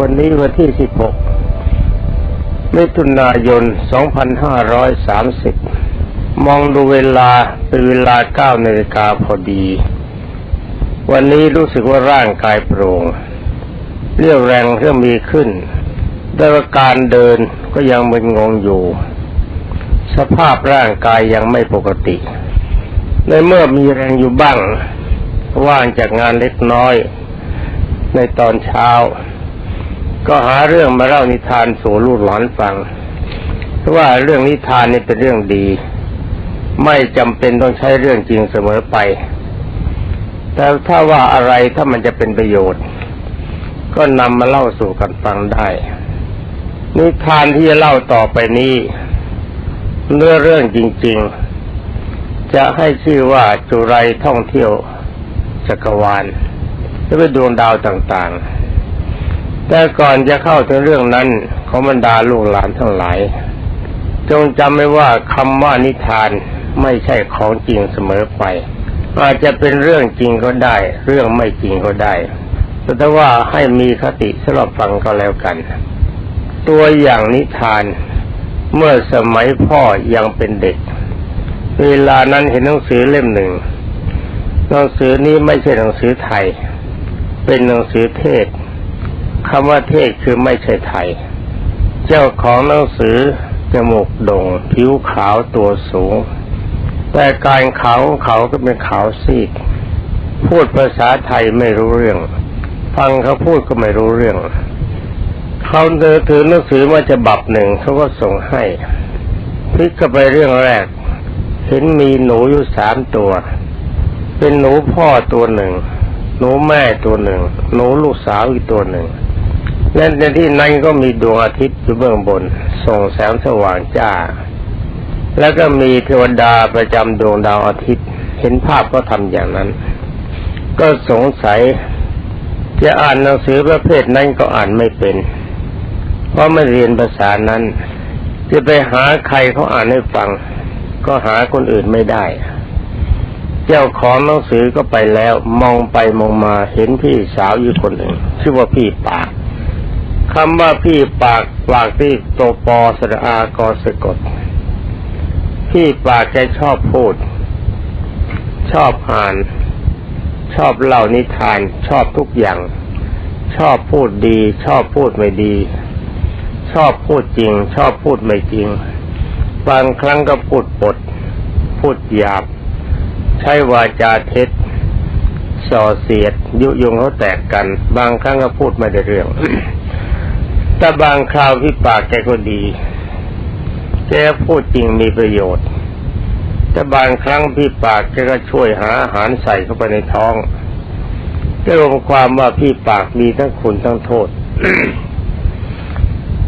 วันนี้วันที่ 16มิถุนายน 2530 มองดูเวลาเป็นเวลา9นาฬิกาพอดี วันนี้รู้สึกว่าร่างกายโปร่ง เรียวแรงเริ่มมีขึ้นแต่ว่าการเดินก็ยังมึนงงอยู่ สภาพร่างกายยังไม่ปกติ ในเมื่อมีแรงอยู่บ้าง ว่างจากงานเล็กน้อยในตอนเช้า ก็หาเรื่องมาเล่านิทานสู่ลูกหลานฟัง เพราะว่าเรื่องนิทานนี่เป็นเรื่องดี ไม่จำเป็นต้องใช้เรื่องจริงเสมอไป แต่ถ้าว่าอะไรถ้ามันจะเป็นประโยชน์ ก็นำมาเล่าสู่กันฟังได้ นิทานที่จะเล่าต่อไปนี้เนื้อเรื่องจริง ๆ จะให้ชื่อว่าจุไรท่องเที่ยวจักรวาลจะเป็นดวงดาวต่างๆ แต่ก่อนจะเข้าถึงเรื่องนั้นขอบรรดาลูกหลานทั้งหลาย จงจำไว้ว่าคำว่านิทานไม่ใช่ของจริงเสมอไป อาจจะเป็นเรื่องจริงก็ได้ เรื่องไม่จริงก็ได้ แต่ว่าให้มีคติสำหรับฟังก็แล้วกัน ตัวอย่างนิทานเมื่อสมัยพ่อยังเป็นเด็ก เวลานั้นเห็นหนังสือเล่มหนึ่งหนังสือนี้ไม่ใช่หนังสือไทย เป็นหนังสือเทศ คำว่าเทศคือไม่ใช่ไทย เจ้าของหนังสือจมูกด่งผิวขาวตัวสูง แต่การขาวเขาก็เป็นขาวซีดพูดภาษาไทยไม่รู้เรื่อง ฟังเขาพูดก็ไม่รู้เรื่องเขาเดินถือหนังสือมาจะบับหนึ่งเขาก็ส่งให้พลิกก็ไปเรื่องแรก เห็นมีหนูอยู่สามตัว เป็นหนูพ่อตัวหนึ่ง หนูแม่ตัวหนึ่ง หนูลูกสาวอีกตัวหนึ่ง และในที่นั้นก็มีดวงอาทิตย์อยู่เบื้องบน ส่งแสงสว่างจ้า แล้วก็มีเทวดาประจำดวงดาวอาทิตย์ เห็นภาพก็ทำอย่างนั้น ก็สงสัยจะอ่านหนังสือประเภทนั้นก็อ่านไม่เป็น เพราะไม่เรียนภาษานั้น จะไปหาใครเขาอ่านให้ฟัง ก็หาคนอื่นไม่ได้ เจ้าของหนังสือก็ไปแล้ว มองไปมองมาเห็นพี่สาวอยู่คนหนึ่งชื่อว่าพี่ปาก คำว่าพี่ปากปากที่โตปอสระอากอสะกด พี่ปากแกชอบพูด ชอบอ่าน ชอบเล่านิทาน ชอบทุกอย่าง ชอบพูดดี ชอบพูดไม่ดี ชอบพูดจริง ชอบพูดไม่จริง บางครั้งก็พูดปด พูดหยาบ ใช้วาจาเท็จส่อเสียด ยุยงเขาแตกกัน บางครั้งก็พูดไม่ได้เรื่อง แต่บางคราวพี่ปากแกก็ดี แกพูดจริงมีประโยชน์ แต่บางครั้งพี่ปากแกก็ช่วยหาอาหารใส่เข้าไปในท้องก็รวมความว่าพี่ปากมีทั้งคุณทั้งโทษ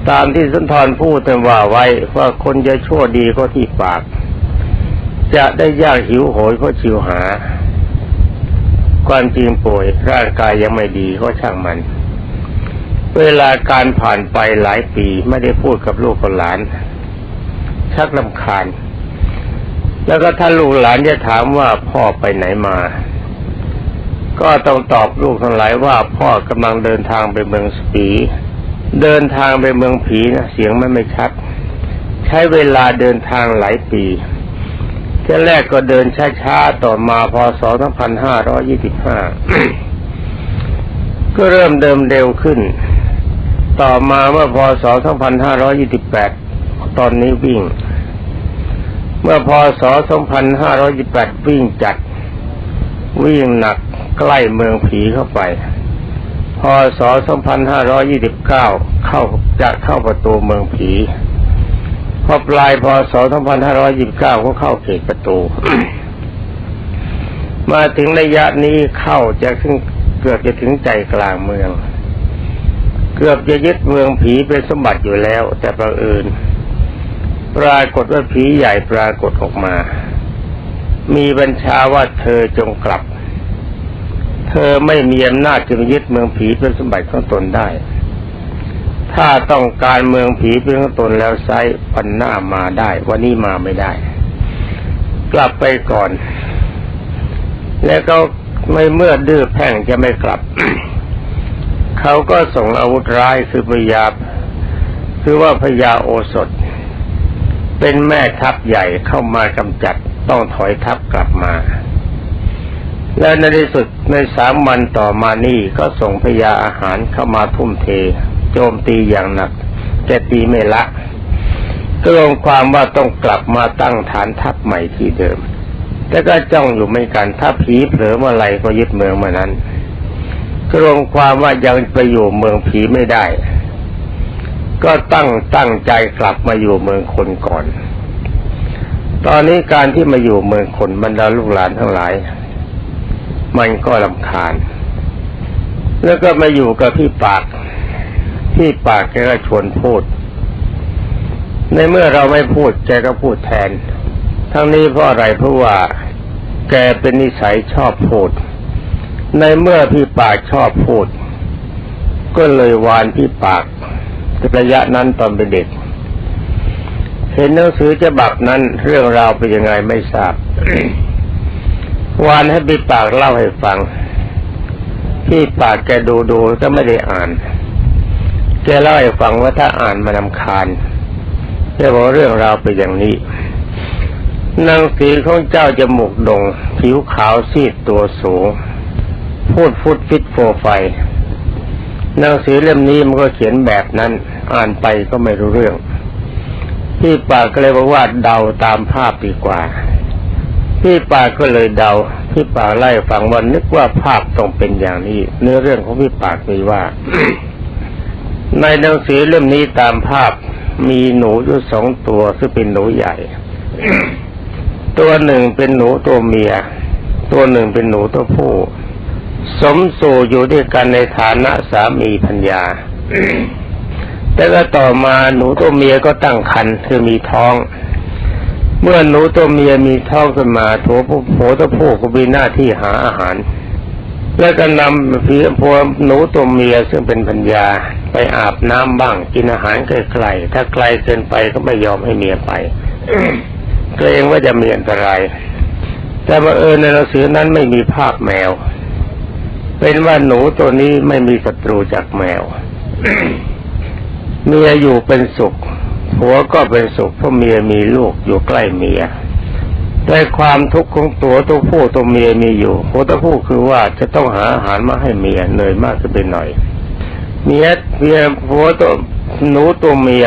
ตามที่สุนทรพูดแต่ว่าไว้ว่าคนจะชั่วดีก็ที่ปาก จะได้ยากหิวโหยก็ชิวหา ความจริงป่วยร่างกายยังไม่ดีก็ช่างมัน เวลาการผ่านไปหลายปีไม่ได้พูดกับลูกกับหลาน ชักลำคาญ แล้วก็ถ้าลูกหลานจะถามว่าพ่อไปไหนมา ก็ต้องตอบลูกทั้งหลายว่าพ่อกำลังเดินทางไปเมืองสปีเดินทางไปเมืองผีนะเสียงมันไม่ชัด ใช้เวลาเดินทางหลายปีที่แรกก็เดินช้าๆต่อมาพศ2525 ก็เริ่มเดิมเร็วขึ้น ต่อมาเมื่อพศ 2528 ตอนนี้วิ่ง เมื่อพศ 2528 วิ่งจัด วิ่งหนักใกล้เมืองผีเข้าไป พศ 2529 เข้าจะเข้าประตูเมืองผีพอปลายพศ 2529 ก็เข้าเขตประตู มาถึงระยะนี้เข้าจะถึงเกือบจะถึงใจกลางเมือง เกือบจะยึดเมืองผีเป็นสมบัติอยู่แล้ว แต่ประเอิญปรากฏว่าผีใหญ่ปรากฏออกมา มีบัญชาว่าเธอจงกลับ เธอไม่มีอำนาจจะยึดเมืองผีเป็นสมบัติของตนได้ ถ้าต้องการเมืองผีเป็นของตนแล้วไซวันหน้ามาได้ วันนี้มาไม่ได้ กลับไปก่อน แล้วก็ไม่เมื่อดื้อแพ่งจะไม่กลับ เขาก็ส่งอาวุธร้ายคือพยาคือว่าพญาโอสถ เป็นแม่ทัพใหญ่เข้ามากำจัดต้องถอยทัพกลับมา และในที่สุดในสามวันต่อมานี่ก็ส่งพญาอาหารเข้ามาทุ่มเท โจมตีอย่างหนักแต่ตีไม่ละก็ลงความว่าต้องกลับมาตั้งฐานทัพใหม่ที่เดิม แต่ก็จ้องอยู่ไม่กันถ้าผีเผลอเมื่อไรก็ยึดเมืองเมื่อนั้น ก็ลงความว่ายังไปอยู่เมืองผีไม่ได้ ก็ตั้งตั้งใจกลับมาอยู่เมืองคนก่อน ตอนนี้การที่มาอยู่เมืองคนบรรดาลูกหลานทั้งหลาย มันก็ลำคาญ แล้วก็มาอยู่กับพี่ปาก พี่ปากแกก็ชวนพูด ในเมื่อเราไม่พูดแกก็พูดแทน ทั้งนี้เพราะอะไรเพราะว่า แกเป็นนิสัยชอบพูด ในเมื่อพี่ปากชอบพูด ก็เลยวานพี่ปากระยะนั้นตอนเป็นเด็ก เห็นหนังสือฉบับนั้นเรื่องราวเป็นยังไงไม่ทราบ วานให้พี่ปากเล่าให้ฟัง พี่ปากแกดูดูก็ไม่ได้อ่าน แกเล่าให้ฟังว่าถ้าอ่านมันำคาญแกบอกเรื่องราวเป็นอย่างนี้นางสีของเจ้าจมูกดง ผิวขาวซีดตัวสูง พูดฟุดฟิตโฟไฟหนังสือเล่มนี้มันก็เขียนแบบนั้น อ่านไปก็ไม่รู้เรื่อง พี่ปากก็เลยบอกว่าเดาตามภาพดีกว่า พี่ปากก็เลยเดา พี่ปากไล่ฟังวันนึกว่าภาพต้องเป็นอย่างนี้ เนื้อเรื่องของพี่ปากมีว่า ในหนังสือเล่มนี้ตามภาพมีหนูอยู่สองตัวซึ่งเป็นหนูใหญ่ ตัวหนึ่งเป็นหนูตัวเมีย ตัวหนึ่งเป็นหนูตัวผู้ สมสู่อยู่ด้วยกันในฐานะสามีพัญญา แต่ก็ต่อมาหนูตัวเมียก็ตั้งครรภ์คือมีท้อง เมื่อหนูตัวเมียมีท้องขึ้นมาถัวผู้โผตัวผู้ก็มีหน้าที่หาอาหาร แล้วก็นำผีพวหนูตัวเมียซึ่งเป็นพัญญาไปอาบน้ำบ้าง กินอาหารไกลๆถ้าไกลเกินไปก็ไม่ยอมให้เมียไปเกรงว่าจะมีอันตรายแต่บังเอิญในหนังสือนั้นไม่มีภาพแมว เป็นว่าหนูตัวนี้ไม่มีศัตรูจากแมว เมียอยู่เป็นสุขผัวก็เป็นสุขเพราะเมียมีลูกอยู่ใกล้เมียแต่ความทุกข์ของตัวตัวผู้ตัวเมียมีอยู่หัวตัวผู้คือว่าจะต้องหาอาหารมาให้เมียเหนื่อยมากขึ้นไปหน่อยเมียเมียผัวตัวหนูตัวเมีย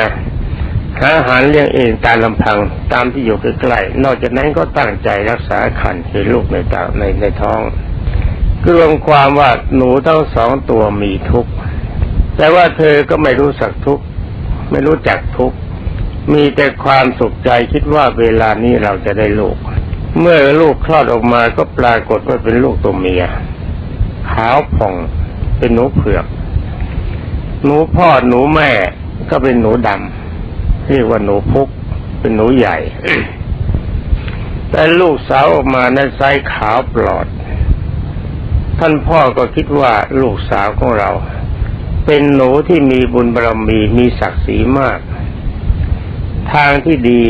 หาอาหารเลี้ยงเองตามลำพังตามที่อยู่ใกล้ๆนอกจากนั้นก็ตั้งใจรักษาขันคือลูกในตาในในท้อง รวมความว่าหนูทั้งสองตัวมีทุกข์แต่ว่าเธอก็ไม่รู้สักทุกข์ไม่รู้จักทุกข์มีแต่ความสุขใจคิดว่าเวลานี้เราจะได้ลูก เมื่อลูกคลอดออกมาก็ปรากฏว่าเป็นลูกตัวเมียขาวผ่องเป็นหนูเผือก หนูพ่อหนูแม่ก็เป็นหนูดำเรียกว่าหนูพุก เป็นหนูใหญ่ แต่ลูกสาวออกมานั้นไซส์ขาวปลอด ท่านพ่อก็คิดว่าลูกสาวของเรา เป็นหนูที่มีบุญบารมีมีศักดิ์ศรีมาก ทางที่ดี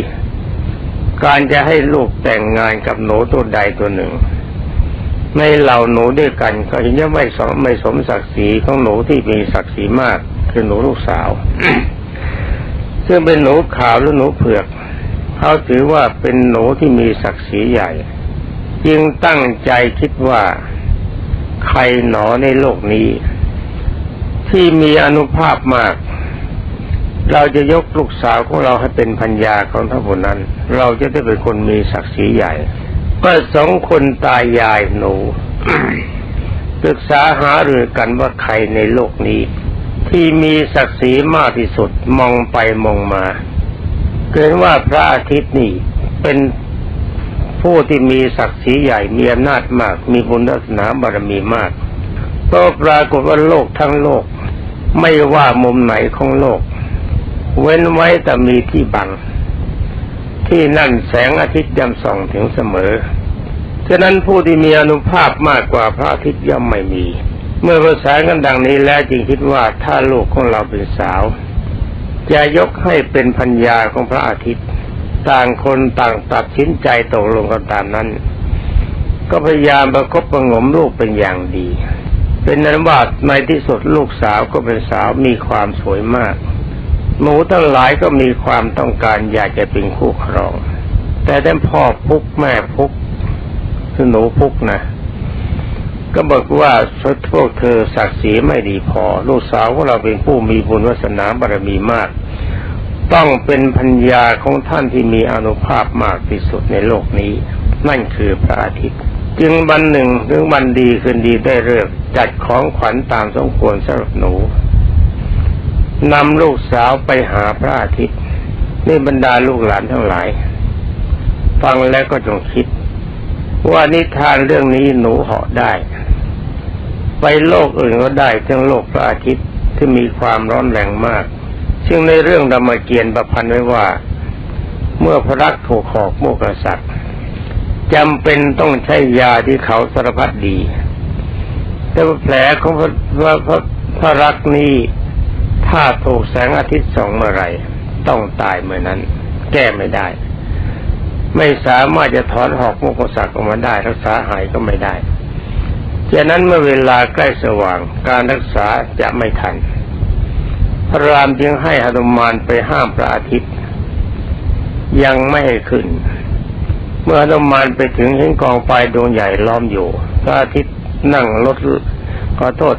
การจะให้ลูกแต่งงานกับหนูตัวใดตัวหนึ่ง ในเหล่าหนูด้วยกันก็เห็นว่าไม่สมไม่สมศักดิ์ศรีของหนูที่มีศักดิ์ศรีมาก คือหนูลูกสาว ซึ่งเป็นหนูขาวหรือหนูเผือกเขาถือว่าเป็นหนูที่มีศักดิ์ศรีใหญ่ จึงตั้งใจคิดว่า ใครหนอในโลกนี้ ที่มีอนุภาพมาก เราจะยกลูกสาวของเราให้เป็นพัญญาของท่านผู้นั้น เราจะได้เป็นคนมีศักดิ์ศรีใหญ่ ก็สองคนตายยายหนูปรึกษาหารือกันว่าใครในโลกนี้ ที่มีศักดิ์ศรีมากที่สุดมองไปมองมาเกินว่าพระอาทิตย์นี่เป็น ผู้ที่มีศักดิ์ศรีใหญ่มีอำนาจมาก มีบุญศาสนาบารมีมากก็ปรากฏว่าโลกทั้งโลก ไม่ว่ามุมไหนของโลก เว้นไว้แต่มีที่บัง ที่นั่นแสงอาทิตย์ย่ำส่องถึงเสมอฉะนั้นผู้ที่มีอนุภาพมากกว่าพระอาทิตย์ย่อมไม่มี เมื่อประสานกันดังนี้แล้วจึงคิดว่าถ้าลูกของเราเป็นสาว จะยกให้เป็นพัญญาของพระอาทิตย์ ต่างคนต่างตัดสินใจตกลงกันตามนั้น ก็พยายามประคบประงมลูกเป็นอย่างดี เป็นนั้นว่าในที่สุดลูกสาวก็เป็นสาวมีความสวยมากหนูทั้งหลายก็มีความต้องการอยากจะเป็นคู่ครอง แต่ท่านพ่อพุกแม่พุกคือหนูพุกนะก็บอกว่าพวกเธอศักดิ์ศรีไม่ดีพอ ลูกสาวของเราเป็นผู้มีบุญวาสนาบารมีมาก ต้องเป็นพัญญาของท่านที่มีอานุภาพมากที่สุดในโลกนี้ นั่นคือพระอาทิตย์ จึงวันหนึ่งถึงวันดีคืนดีได้เลิกจัดของขวัญตามสมควรสำหรับหนูนำลูกสาวไปหาพระอาทิตย์นี่บรรดาลูกหลานทั้งหลาย ฟังแล้วก็จงคิด ว่านิทานเรื่องนี้หนูเหาะได้ ไปโลกอื่นก็ได้ทั้งโลกพระอาทิตย์ที่มีความร้อนแรงมาก ซึ่งในเรื่องรามเกียรติประพันธ์ไว้ว่า เมื่อพระรักถูกหอกโมกษัตริย์จำเป็นต้องใช้ยาที่เขาสารพัดดี แต่ว่าแผลของพระพระพระพระรักนี้ถ้าถูกแสงอาทิตย์ส่องเมื่อไรต้องตายเมื่อนั้น แก้ไม่ได้ ไม่สามารถจะถอนหอกโมกษัตริย์ออกมาได้ รักษาหายก็ไม่ได้ฉะนั้นเมื่อเวลาใกล้สว่างการรักษาจะไม่ทัน พระรามจึงให้หนุมานไปห้ามพระอาทิตย์ ยังไม่ให้ขึ้น เมื่อหนุมานไปถึงเห็นกองไฟดวงใหญ่ล้อมอยู่ พระอาทิตย์นั่งรถขอโทษ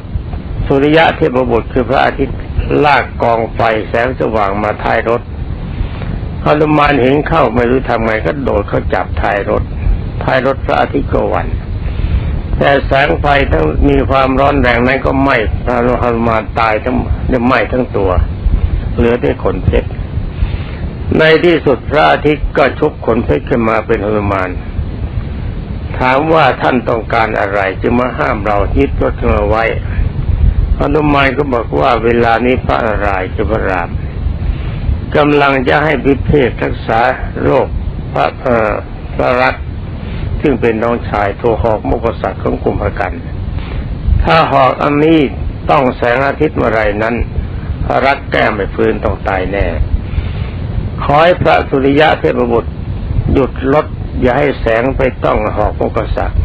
สุริยะเทพบุตรคือพระอาทิตย์ลากกองไฟแสงสว่างมาท้ายรถหนุมานเห็นเข้าไม่รู้ทำไงก็โดดเข้าจับท้ายรถท้ายรถพระอาทิตย์ก็วัน แต่แสงไฟทั้งมีความร้อนแรงนั้นก็ไหม้พระหนุมานตายทั้งไหม้ทั้งตัว เหลือแต่ขนเพชรในที่สุดพระอาทิตย์ก็ชุบขนเพชรขึ้นมาเป็นหนุมาน ถามว่าท่านต้องการอะไรจึงมาห้ามเรายึดรถมาไว้หนุมานก็บอกว่าเวลานี้พระอะไรจะพระรามกำลังจะให้พิเภกรักษาโรคพระเอ่อพระรัก ซึ่งเป็นน้องชายโทหอกมกษัตริย์ของกลุ่มพกัน ถ้าหอกอันนี้ต้องแสงอาทิตย์เมื่อไรนั้นพระรักแก้ไม่ฟื้นต้องตายแน่ ขอให้พระสุริยะเทพบุตร หยุดรถอย่าให้แสงไปต้องหอกมกษัตริย์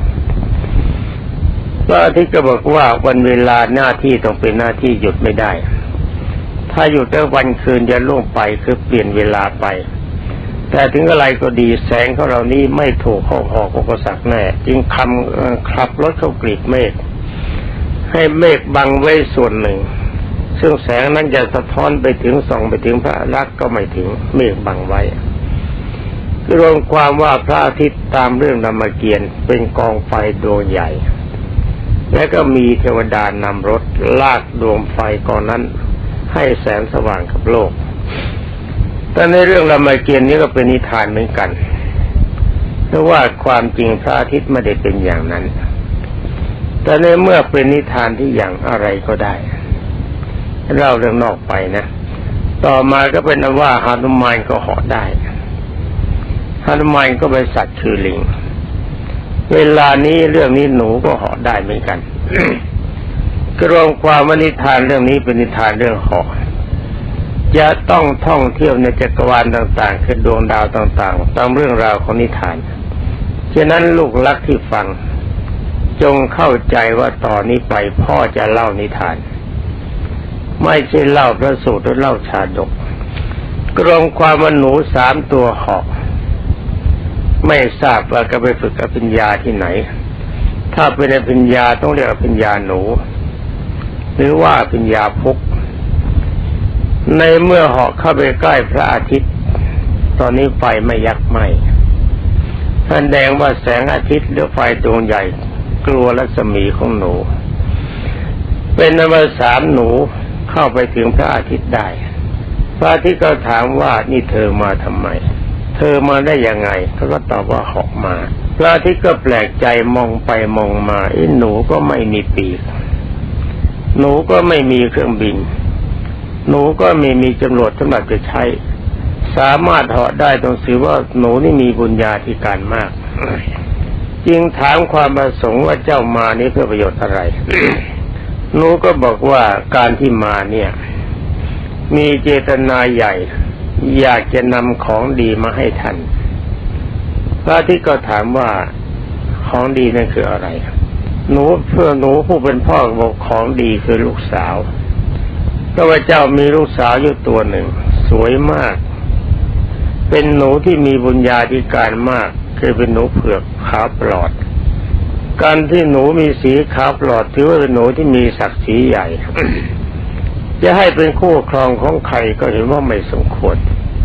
พระอาทิตย์ก็บอกว่าวันเวลาหน้าที่ต้องเป็นหน้าที่หยุดไม่ได้ ถ้าหยุดแล้ววันคืนจะล่วงไปคือเปลี่ยนเวลาไป แต่ถึงอะไรก็ดีแสงของเรานี้ไม่ถูกหอกหอกอุปสรรคแน่ จึงคำขับรถเข้ากรีดเมฆให้เมฆบังไว้ส่วนหนึ่ง ซึ่งแสงนั้นจะสะท้อนไปถึงส่องไปถึงพระรักษ์ก็ไม่ถึงเมฆบังไว้รวมความว่าพระอาทิตย์ตามเรื่องนามเกียรติเป็นกองไฟดวงใหญ่ และก็มีเทวดานำรถลากดวงไฟก่อนนั้นให้แสงสว่างกับโลก แต่ในเรื่องรามเกียรตินี้ก็เป็นนิทานเหมือนกันเพราะว่าความจริงพระอาทิตย์ไม่ได้เป็นอย่างนั้น แต่ในเมื่อเป็นนิทานที่อย่างอะไรก็ได้เล่าเรื่องนอกไปนะ ต่อมาก็เป็นว่าฮานุมานก็เหาะได้ฮานุมานก็เป็นสัตว์คือลิง เวลานี้เรื่องนี้หนูก็เหาะได้เหมือนกันกรวมความว่านิทานเรื่องนี้เป็นนิทานเรื่องเหาะ จะต้องท่องเที่ยวในจักรวาลต่างๆคือดวงดาวต่างๆ ตามเรื่องราวของนิทานฉะนั้นลูกรักที่ฟัง จงเข้าใจว่าต่อนนี้ไปพ่อจะเล่านิทาน ไม่ใช่เล่าพระสูตรหรือเล่าชาดก กรวมความว่าหนูสามตัวเหาะไม่ทราบว่าก็ไปฝึกอภิญญาที่ไหน ถ้าเป็นอภิญญาต้องเรียกอภิญญาหนู หรือว่าอภิญญาพุก ในเมื่อเหาะเข้าไปใกล้พระอาทิตย์ ตอนนี้ไฟไม่ยักไหมท่านแดงว่าแสงอาทิตย์หรือไฟดวงใหญ่ กลัวรัศมีของหนู เป็นนวสามหนูเข้าไปถึงพระอาทิตย์ได้ พระอาทิตย์ก็ถามว่านี่เธอมาทำไม เธอมาได้ยังไงเขาก็ตอบว่าเหาะมา พระอาทิตย์ก็แปลกใจมองไปมองมาไอ้หนูก็ไม่มีปีกหนูก็ไม่มีเครื่องบิน หนูก็ไม่มีจำรวจสำหรับจะใช้ สามารถเหาะได้ต้องถือว่าหนูนี่มีบุญญาธิการมาก จึงถามความประสงค์ว่าเจ้ามานี้เพื่อประโยชน์อะไร หนูก็บอกว่าการที่มาเนี่ย มีเจตนาใหญ่ อยากจะนำของดีมาให้ท่านพระที่ก็ถามว่าของดีนั่นคืออะไร หนูเพื่อหนูผู้เป็นพ่อบอกของดีคือลูกสาว พระพุทธเจ้ามีลูกสาวอยู่ตัวหนึ่ง สวยมาก เป็นหนูที่มีบุญญาธิการมากคือเป็นหนูเผือกขาวปลอด การที่หนูมีสีขาวปลอดถือว่าเป็นหนูที่มีศักดิ์ศรีใหญ่ จะให้เป็นคู่ครองของใครก็เห็นว่าไม่สมควร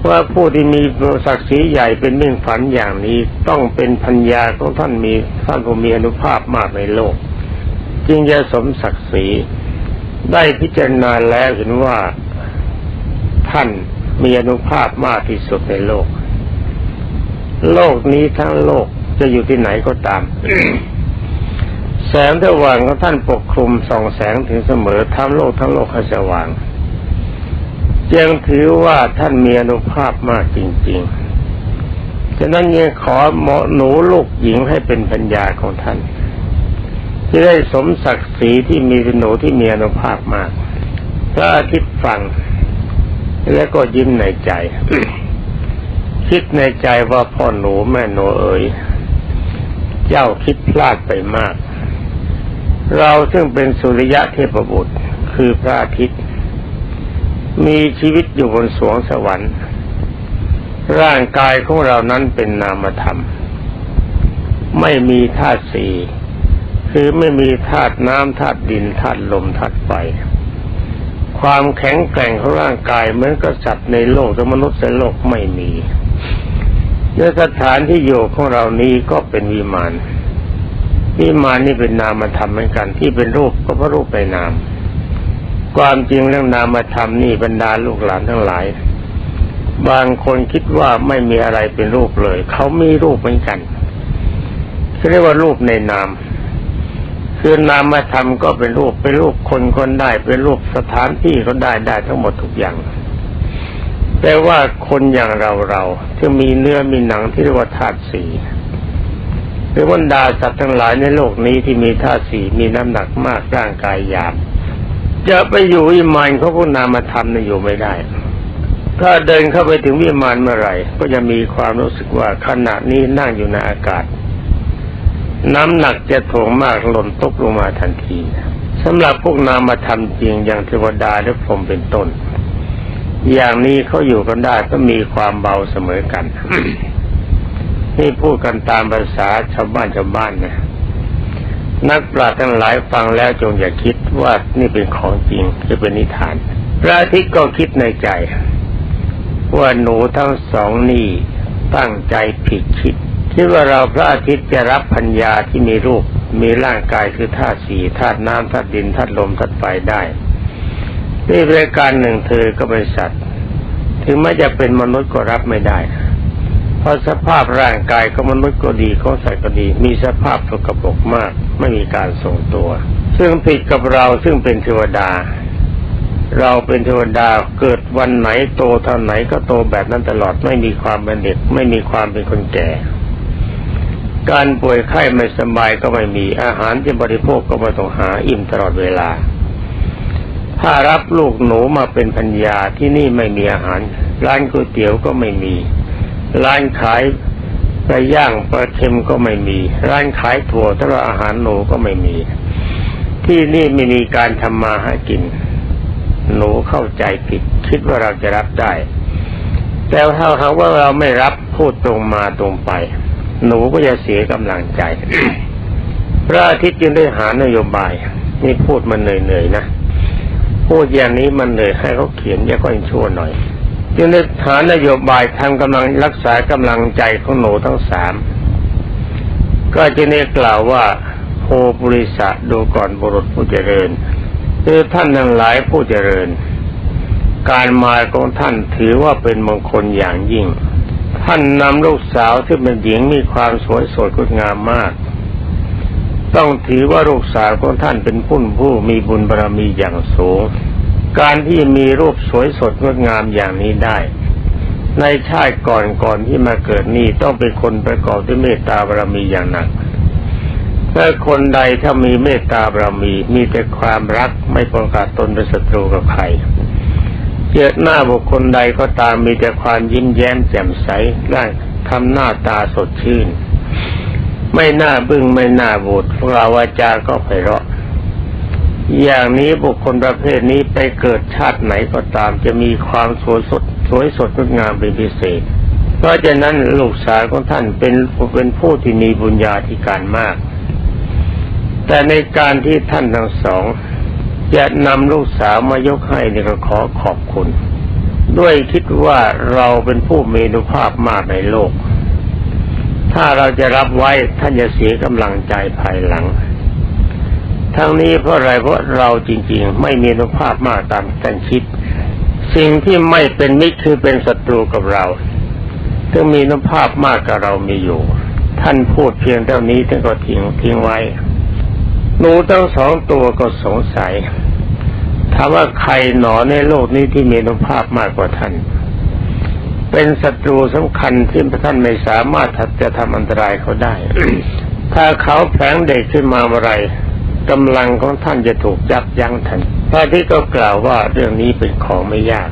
ว่าผู้ที่มีศักดิ์ศรีใหญ่เป็นมิ่งฝันอย่างนี้ต้องเป็นพัญญาของท่านมีท่านผู้มีอนุภาพมากในโลก จึงจะสมศักดิ์ศรี ได้พิจารณาแล้วเห็นว่าท่านมีอนุภาพมากที่สุดในโลก โลกนี้ทั้งโลกจะอยู่ที่ไหนก็ตาม แสงสว่างของท่านปกคลุมส่องแสงถึงเสมอทำโลกทั้งโลกให้สว่างยังถือว่าท่านมีอนุภาพมากจริงๆ ฉะนั้นยังขอหมาะหนูลูกหญิงให้เป็นปัญญาของท่าน จะได้สมศักดิ์ศรีที่มีเป็นหนูที่มีอนุภาพมากพระอาทิตย์ฟัง แล้วก็ยิ้มในใจ คิดในใจว่าพ่อหนูแม่หนูเอ๋ยเจ้าคิดพลาดไปมาก เราซึ่งเป็นสุริยะเทพบุตรคือพระอาทิตย์ มีชีวิตอยู่บนสวงสวรรค์ ร่างกายของเรานั้นเป็นนามธรรม ไม่มีธาตุสี่ คือไม่มีธาตุน้ำธาตุดินธาตุลมธาตุไฟความแข็งแกร่งของร่างกายเหมือนกับสัตว์ในโลกและมนุษย์ในโลกไม่มีและสถานที่อยู่ของเรานี้ก็เป็นวิมานวิมานนี่เป็นนามธรรมเหมือนกัน ที่เป็นรูปก็เพราะรูปไปนาม ความจริงเรื่องนามธรรมนี่บรรดาลูกหลานทั้งหลาย บางคนคิดว่าไม่มีอะไรเป็นรูปเลย เขามีรูปเหมือนกันเขาเรียกว่ารูปในนาม คือนามธรรมก็เป็นรูปเป็นรูปคนคนได้ เป็นรูปสถานที่ก็ได้ได้ทั้งหมดทุกอย่าง แต่ว่าคนอย่างเราเราที่มีเนื้อมีหนังที่เรียกว่าธาตุสี่หรือบรรดาสัตว์ทั้งหลายในโลกนี้ที่มีธาตุสี่มีน้ำหนักมากร่างกายหยาบจะไปอยู่วิมานเขาพวกนามธรรมนี่อยู่ไม่ได้ ถ้าเดินเข้าไปถึงวิมานเมื่อไหร่ ก็จะมีความรู้สึกว่าขณะนี้นั่งอยู่ในอากาศ น้ำหนักจะถ่วงมากหล่นตกลงมาทันทีสำหรับพวกนามธรรมจริงอย่างเทวดาและพรหมเป็นต้น อย่างนี้เขาอยู่กันได้ก็มีความเบาเสมอกันนี่พูดกันตามภาษาชาวบ้านชาวบ้านนะนักปราชญ์ทั้งหลายฟังแล้วจงอย่าคิดว่านี่เป็นของจริงจะเป็นนิทาน พระอาทิตย์ก็คิดในใจ ว่าหนูทั้งสองนี่ตั้งใจผิดคิด คิดว่าเราพระอาทิตย์จะรับพัญญาที่มีรูปมีร่างกายคือธาตุสี่ธาตุน้ำธาตุดินธาตุลมธาตุไฟได้นี่รายการหนึ่งเธอก็เป็นสัตว์ ถึงแม้จะเป็นมนุษย์ก็รับไม่ได้ เพราะสภาพร่างกายของมนุษย์ก็ดีของสัตว์ก็ดี มีสภาพสกปรกมาก ไม่มีการทรงตัว ซึ่งผิดกับเราซึ่งเป็นเทวดา เราเป็นเทวดาเกิดวันไหนโตเท่าไหนก็โตแบบนั้นตลอดไม่มีความเป็นเด็ก ไม่มีความเป็นคนแก่ การป่วยไข้ไม่สบายก็ไม่มีอาหารที่บริโภคก็ไม่ต้องหาอิ่มตลอดเวลา ถ้ารับลูกหนูมาเป็นพัญญาที่นี่ไม่มีอาหาร ร้านก๋วยเตี๋ยวก็ไม่มี ร้านขายปลาย่างปลาเค็มก็ไม่มี ร้านขายถั่วถ้าอาหารหนูก็ไม่มี ที่นี่ไม่มีการทำมาหากิน หนูเข้าใจผิด คิดว่าเราจะรับได้ แต่ถ้าหากว่าเราไม่รับพูดตรงมาตรงไป หนูก็จะเสียกำลังใจ พระอาทิตย์จึงได้หานโยบาย นี่พูดมันเหนื่อยๆนะ พูดอย่างนี้มันเหนื่อยให้เขาเขียนย่าก็ยังชั่วหน่อย จึงได้หานโยบายทำกำลังรักษากำลังใจของหนูทั้งสาม ก็จะได้กล่าวว่าโพบุริสะดูก่อนบุรุษผู้เจริญคือท่านทั้งหลายผู้เจริญ การมาของท่านถือว่าเป็นมงคลอย่างยิ่ง ท่านนำลูกสาวที่เป็นหญิงมีความสวยสดงดงามมาก ต้องถือว่าลูกสาวของท่านเป็นผู้ผู้มีบุญบารรมีอย่างสูง การที่มีรูปสวยสดงดงามอย่างนี้ได้ ในชาติก่อนก่อนที่มาเกิดนี้ต้องเป็นคนประกอบด้วยเมตตาบารรมีอย่างหนักถ้าคนใดถ้ามีเมตตาบารมีมีแต่ความรักไม่ประกาศตนเป็นศัตรูกับใคร เจอหน้าบุคคลใดก็ตามมีแต่ความยิ้มแย้มแจ่มใสร่างทำหน้าตาสดชื่น ไม่น่าบึ้งไม่น่าบูดกล่าววาจาก็ไพเราะ อย่างนี้บุคคลประเภทนี้ไปเกิดชาติไหนก็ตามจะมีความสวยสดสวยสดงดงามเป็นพิเศษ เพราะฉะนั้นลูกสาวของท่านเป็นเป็นผู้ที่มีบุญญาธิการมาก แต่ในการที่ท่านทั้งสอง จะนำลูกสาวมายกให้นี่ก็ขอขอบคุณ ด้วยคิดว่าเราเป็นผู้มีนุภาพมากในโลก ถ้าเราจะรับไว้ท่านจะเสียกำลังใจภายหลัง ทั้งนี้เพราะอะไรเพราะเราจริง ๆ ไม่มีนุภาพมากตามท่านคิด สิ่งที่ไม่เป็นมิตรคือเป็นศัตรูกับเราซึ่งมีนุภาพมากกับเรามีอยู่ ท่านพูดเพียงเท่านี้ท่านก็ทิ้งทิ้งไว้ หนูทั้งสองตัวก็สงสัยถามว่าใครหนอในโลกนี้ที่มีนุภาพมากกว่าท่าน เป็นศัตรูสำคัญที่ท่านไม่สามารถจะทำอันตรายเขาได้ ถ้าเขาแผลงเด็กขึ้นมาเมื่อไรกำลังของท่านจะถูกยับยั้งทันพระที่ก็กล่าวว่าเรื่องนี้เป็นของไม่ยาก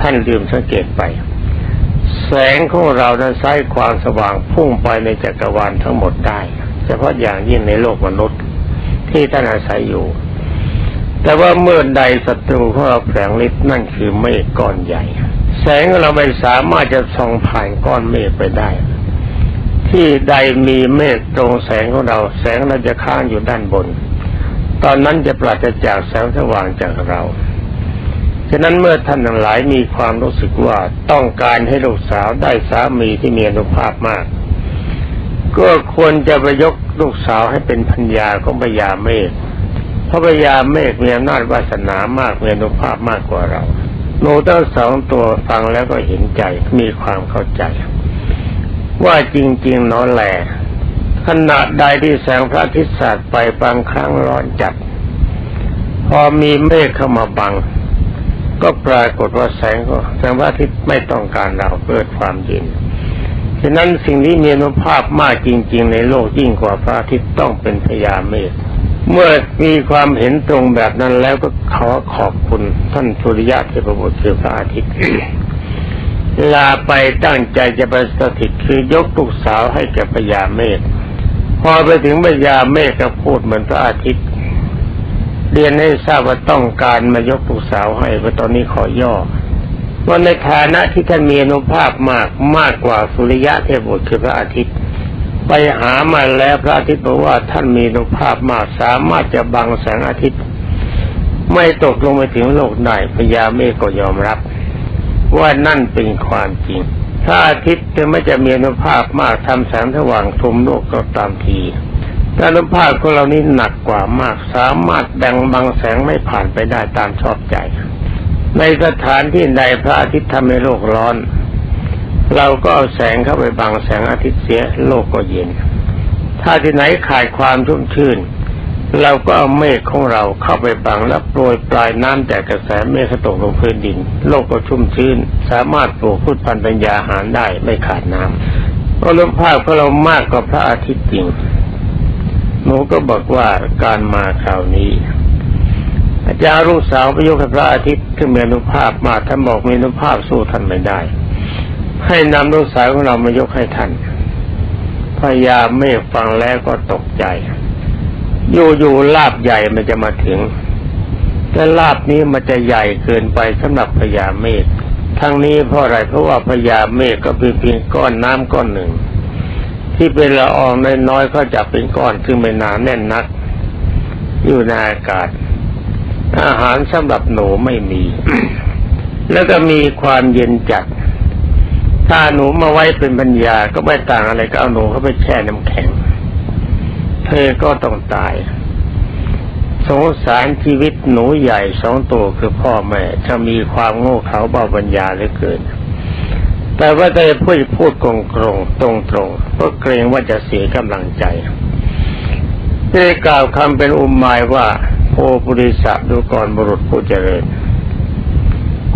ท่านลืมสังเกตไป แสงของเรานั้นใช้ความสว่างพุ่งไปในจักรวาลทั้งหมดได้ เฉพาะอย่างยิ่งในโลกมนุษย์ ที่ท่านอาศัยอยู่ แต่ว่าเมื่อใดศัตรูของเราแผลงฤทธิ์นั่นคือเมฆก้อนใหญ่ แสงของเราไม่สามารถจะส่องผ่านก้อนเมฆไปได้ ที่ใดมีเมฆตรงแสงของเรา แสงเราจะค้างอยู่ด้านบน ตอนนั้นจะปราศจากแสงสว่างจากเราฉะนั้นเมื่อท่านทั้งหลายมีความรู้สึกว่าต้องการให้ลูกสาวได้สามีที่มีอนุภาพมาก ก็ควรจะไปยกลูกสาวให้เป็นพัญญาของพญาเมฆเพราะพญาเมฆมีอำนาจวาสนามากมีอนุภาพมากกว่าเราหนูทั้งสองตัวฟังแล้วก็เห็นใจมีความเข้าใจ ว่าจริงๆเนอแหลขณะใดที่แสงพระอาทิตย์สาดไปบางครั้งร้อนจัด พอมีเมฆเข้ามาบัง ก็ปรากฏว่าแสงก็แสงพระอาทิตย์ไม่ต้องการเราเกิดความเย็น ฉะนั้นสิ่งที่มีอนุภาพมากจริง ๆ ในโลกยิ่งกว่าพระอาทิตย์ต้องเป็นพญาเมฆเมื่อมีความเห็นตรงแบบนั้นแล้วก็ขอขอบคุณท่านสุริยะเทพบุตรคือพระอาทิตย์ลาไปตั้งใจจะไปสถิตคือยกลูกสาวให้แก่พญาเมฆพอไปถึงพญาเมฆก็พูดเหมือนพระอาทิตย์เรียนให้ทราบว่าต้องการมายกลูกสาวให้เพราะตอนนี้ขอย่อ ว่าในฐานะที่ท่านมีอนุภาพมากมากกว่าสุริยะเทพบุตรคือพระอาทิตย์ ไปหามาแล้วพระอาทิตย์บอกว่าท่านมีอนุภาพมากสามารถจะบังแสงอาทิตย์ ไม่ตกลงไปถึงโลกได้พญาเมฆก็ยอมรับ ว่านั่นเป็นความจริงถ้าอาทิตย์จะไม่จะมีอนุภาพมากทำแสงสว่างทุมโลกก็ตามทีแต่อนุภาพของเรานี้หนักกว่ามาก สามารถแบงบังแสงไม่ผ่านไปได้ตามชอบใจ ในสถานที่ใดพระอาทิตย์ทำให้โลกร้อน เราก็เอาแสงเข้าไปบังแสงอาทิตย์เสียโลกก็เย็น ถ้าที่ไหนขาดความชุ่มชื่น เราก็เอาเมฆของเราเข้าไปบังและโปรยปลายน้ำจากกระแสเมฆตกลงพื้นดิน โลกก็ชุ่มชื้น สามารถปลูกพืชพันธุ์ปัญญาหารได้ไม่ขาดน้ำอนุภาพของเรามากกว่าพระอาทิตย์จริงหนูก็บอกว่าการมาคราวนี้ อาจารย์ลูกสาวไปยกให้พระอาทิตย์ขึ้นมีอนุภาพมาท่านบอกมีอนุภาพสู้ท่านไม่ได้ ให้นำลูกสาวของเรามายกให้ท่านพญาเมฆฟังแล้วก็ตกใจ อยู่ๆลาบใหญ่มันจะมาถึง แต่ลาบนี้มันจะใหญ่เกินไปสำหรับพญาเมฆทั้งนี้เพราะอะไรเพราะว่าพญาเมฆก็เป็นเพียงก้อนน้ำก้อนหนึ่ง ที่เป็นละอองน้อยๆก็จะเป็นก้อนซึ่งไม่หนาแน่นนัก อยู่ในอากาศ อาหารสำหรับหนูไม่มี แล้วก็มีความเย็นจัด ถ้าหนูมาไว้เป็นปัญญาก็ไม่ต่างอะไรก็เอาหนูเข้าไปแช่น้ำแข็ง เธอก็ต้องตาย สงสารชีวิตหนูใหญ่สองตัวคือพ่อแม่จะมีความโง่เขลาเบาปัญญาเหลือเกินแต่ว่าได้พูดพูดตรงตรงตรงตรงเพราะเกรงว่าจะเสียกำลังใจได้กล่าวคำเป็นอุมหมายว่า โอปุริสะดูก่อนบุรุษผู้เจริญ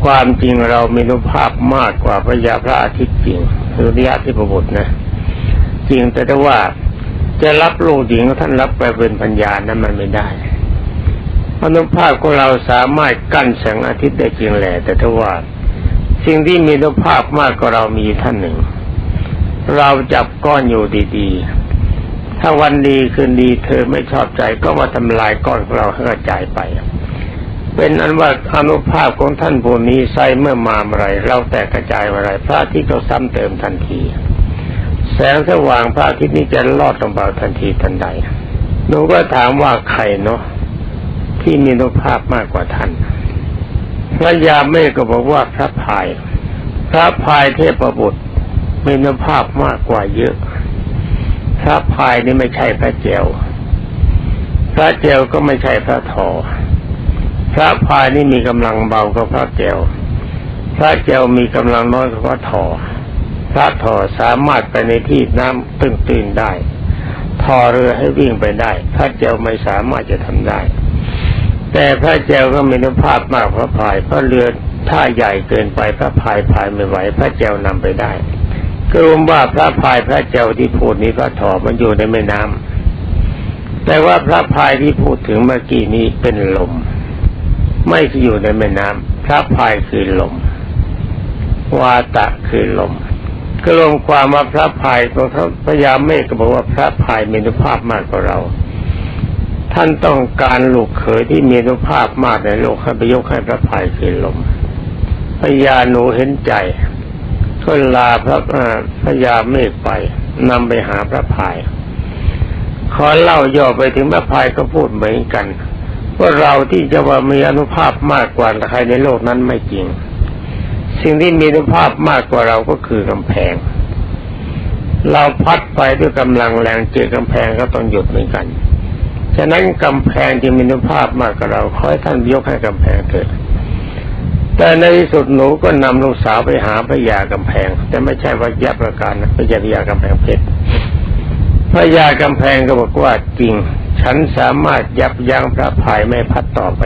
ความจริงเรามีนุภาพมากกว่าพระยาพระอาทิตย์จริงสุริยะที่ประบุนะ จริงแต่ว่าจะรับลูกหญิงท่านรับไปเป็นปัญญานั้นมันไม่ได้อนุภาพของเราสามารถกั้นแสงอาทิตย์ได้จริงแหละแต่ถ้าว่า สิ่งที่มีอนุภาพมากกว่าเรามีท่านหนึ่ง เราจับก้อนอยู่ดีๆ ถ้าวันดีคืนดีเธอไม่ชอบใจก็มาทำลายก้อนของเราให้กระจายไป เป็นอันว่าอนุภาพของท่านผู้นี้ใส่เมื่อมาเมื่อไร เราแตกกระจายเมื่อไร พระอาทิตย์ก็ซ้ำเติมทันที แสงสว่างพระอาทิตย์นี้จะลอดลงมาทันทีทันใดหนูก็ถามว่าใครเนาะที่มีอนุภาพมากกว่าท่านพระยาเมฆก็บอกว่าพระพาย พระพายเทพบุตรมีอนุภาพมากกว่าเยอะ พระพายนี่ไม่ใช่พระเจวพระเจวก็ไม่ใช่พระทอ พระพายนี่มีกำลังเบากว่าพระเจวพระเจวมีกำลังน้อยกว่าพระทอ พระทอสามารถไปในที่น้ำตื้นๆได้ ทอเรือให้วิ่งไปได้ พระเจวไม่สามารถจะทำได้ แต่พระเจวก็มีนุภาพมากกว่าพระพายเพราะเรือถ้าใหญ่เกินไปพระพายพายไม่ไหว พระเจวนำไปได้ ก็รวมว่าพระพายพระเจ้าที่พูดนี้พระถอมันอยู่ในแม่น้ำแต่ว่าพระพายที่พูดถึงเมื่อกี้นี้เป็นลม ไม่อยู่ในแม่น้ำพระพายคือลม วาตะคือลมก็รวมความว่าพระพายพระพญาเมฆก็บอกว่าพระพายมีนุภาพมากกว่าเรา ท่านต้องการลูกเขยที่มีนุภาพมากในโลกให้ไปยกให้พระพายคือลมพญาหนูเห็นใจ ก็ลาพระพระยาเมฆไปนำไปหาพระพาย ขอเล่าย่อไปถึงพระพายก็พูดเหมือนกัน ว่าเราที่จะว่ามีอนุภาพมากกว่าใครในโลกนั้นไม่จริง สิ่งที่มีอนุภาพมากกว่าเราก็คือกำแพง เราพัดไปด้วยกำลังแรงเจอกำแพงก็ต้องหยุดเหมือนกัน ฉะนั้นกำแพงที่มีอนุภาพมากกว่าเราขอให้ท่านยกให้กำแพงเถิด แต่ในที่สุดหนูก็นำลูกสาวไปหาพระยากำแพง แต่ไม่ใช่ว่ายับประการนะไม่ใช่พระยากำแพงเพชรพระยากำแพงก็บอกว่าจริง ฉันสามารถยับยั้งพระพายไม่พัดต่อไป